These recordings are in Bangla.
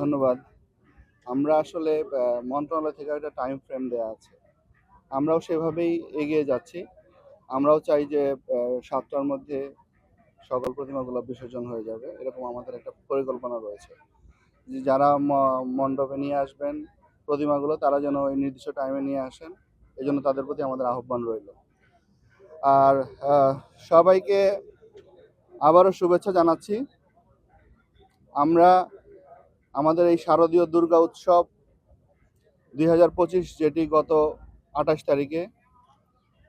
ধন্যবাদ। আমরা আসলে মন্ত্রণালয় থেকে একটা টাইম ফ্রেম দেওয়া আছে। আমরাও সেভাবেই এগিয়ে যাচ্ছি। আমরাও চাই যে সাতটার মধ্যে সকল প্রতিমাগুলো বিসর্জন হয়ে যাবে। এরকম আমাদের একটা পরিকল্পনা রয়েছে। যে যারা মণ্ডপে নিয়ে আসবেন প্রতিমাগুলো, তারা যেন ওই নির্দিষ্ট টাইমে নিয়ে আসেন। এই জন্য তাদের প্রতি আমাদের আহ্বান রইল। আর সবাইকে আবারও শুভেচ্ছা জানাচ্ছি। আমরা আমাদের এই শারদীয় দুর্গা উৎসব দুই হাজার পঁচিশ যেটি গত আঠাশ তারিখে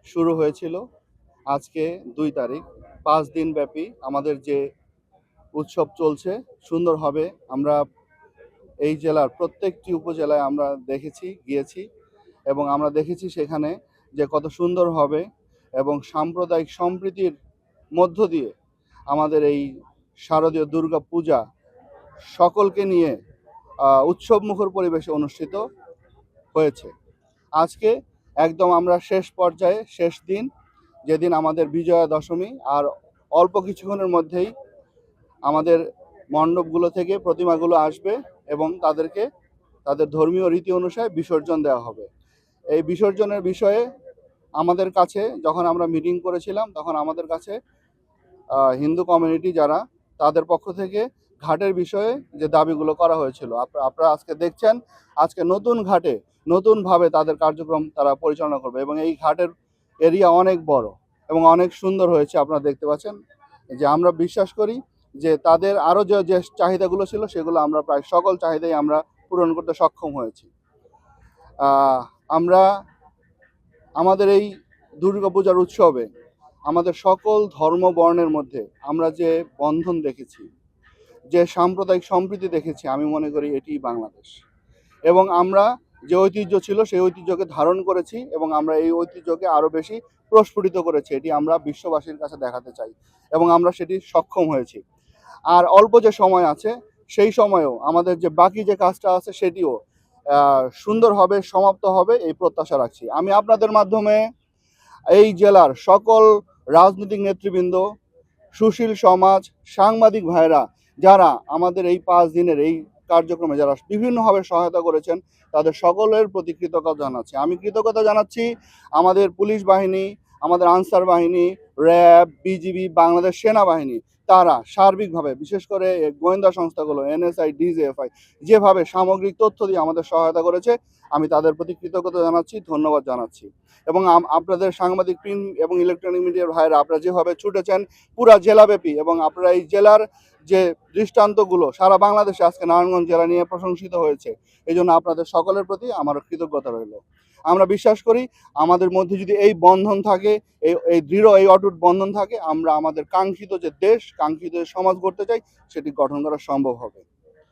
শুরু হয়েছিল, আজকে দুই তারিখ, পাঁচ দিন ব্যাপী আমাদের যে উৎসব চলছে, সুন্দর হবে। আমরা এই জেলার প্রত্যেকটি উপজেলায় আমরা দেখেছি, গিয়েছি এবং আমরা দেখেছি সেখানে যে কত সুন্দর হবে এবং সাম্প্রদায়িক সম্প্রীতির মধ্য দিয়ে আমাদের এই শারদীয় দুর্গা পূজা সকলকে নিয়ে উৎসবমুখর পরিবেশে অনুষ্ঠিত হয়েছে। আজকে একদম আমরা শেষ পর্যায়ে, শেষ দিন, যেদিন আমাদের বিজয়া দশমী, আর অল্প কিছুক্ষণের মধ্যেই আমাদের মণ্ডপগুলো থেকে প্রতিমাগুলো আসবে এবং তাদেরকে, তাদের ধর্মীয় রীতি অনুসারে বিসর্জন দেওয়া হবে। এই বিসর্জনের বিষয়ে আমাদের কাছে, যখন আমরা মিটিং করেছিলাম, তখন আমাদের কাছে হিন্দু কমিউনিটি যারা, তাদের পক্ষ থেকে ঘাটের বিষয়ে যে দাবিগুলো করা হয়েছিল। আপনারা আজকে দেখছেন, আজকে নতুন ঘাটে নতুনভাবে তাদের কার্যক্রম তারা পরিচালনা করবে এবং এই ঘাটের এরিয়া অনেক বড় এবং অনেক সুন্দর হয়েছে, আপনারা দেখতে পাচ্ছেন। যে আমরা বিশ্বাস করি যে তাদের আরও যে যে চাহিদাগুলো ছিল সেগুলো আমরা প্রায় সকল চাহিদাই আমরা পূরণ করতে সক্ষম হয়েছি। আমরা আমাদের এই দুর্গাপূজার উৎসবে আমাদের সকল ধর্ম বর্ণের মধ্যে আমরা যে বন্ধন দেখেছি যে সাম্প্রদায়িক সম্প্রীতি দেখেছি, আমি মনে করি এটি বাংলাদেশ। এবং আমরা যে ঐতিহ্য ছিল, সেই ঐতিহ্যকে ধারণ করেছি এবং আমরা এই ঐতিহ্যকে আরও বেশি প্রস্ফুটিত করেছি, এটি আমরা বিশ্ববাসীর কাছে দেখাতে চাই এবং আমরা সেটি সক্ষম হয়েছি। আর অল্প যে সময় আছে, সেই সময়েও আমাদের যে বাকি যে কাজটা আছে, সেটিও সুন্দর হবে, সমাপ্ত হবে, এই প্রত্যাশা রাখছি। আমি আপনাদের মাধ্যমে এই জেলার সকল রাজনৈতিক নেতৃবৃন্দ, সুশীল সমাজ, সাংবাদিক ভাইরা যারা আমাদের এই পাঁচ দিনের এই কার্যক্রমে যারা বিভিন্নভাবে সহায়তা করেছেন, তাদের সকলের প্রতি কৃতজ্ঞতা জানাচ্ছি। আমি কৃতজ্ঞতা জানাচ্ছি আমাদের পুলিশ বাহিনী, আমাদের আনসার বাহিনী, র্যাব, বিজিবি, বাংলাদেশ সেনাবাহিনী তারা সার্বিকভাবে, বিশেষ করে গোয়েন্দা সংস্থাগুলো, এনএসআই, ডিজিএফআই, যেভাবে সামগ্রিক তথ্য দিয়ে আমাদের সহায়তা করেছে, আমি তাদের প্রতি কৃতজ্ঞতা জানাচ্ছি, ধন্যবাদ জানাচ্ছি। এবং আপনাদের সাংবাদিক প্রিন্ট এবং ইলেকট্রনিক মিডিয়ার ভাইরা আপনারা যেভাবে ছুটেছেন, পুরা জেলাব্যাপী এবং আপনারা এই জেলার যে দৃষ্টান্তগুলো, সারা বাংলাদেশে আজকে নারায়ণগঞ্জ জেলা নিয়ে প্রশংসিত হয়েছে, এই জন্য আপনাদের সকলের প্রতি আমার কৃতজ্ঞতা রইল। আমরা বিশ্বাস করি, আমাদের মধ্যে যদি এই বন্ধন থাকে, এই এই দৃঢ়, এই অটুট বন্ধন থাকে, আমরা আমাদের কাঙ্ক্ষিত যে দেশ কাঙ্ক্ষিত সমাজ গড়তে চাই সেটি গঠন করা সম্ভব হবে।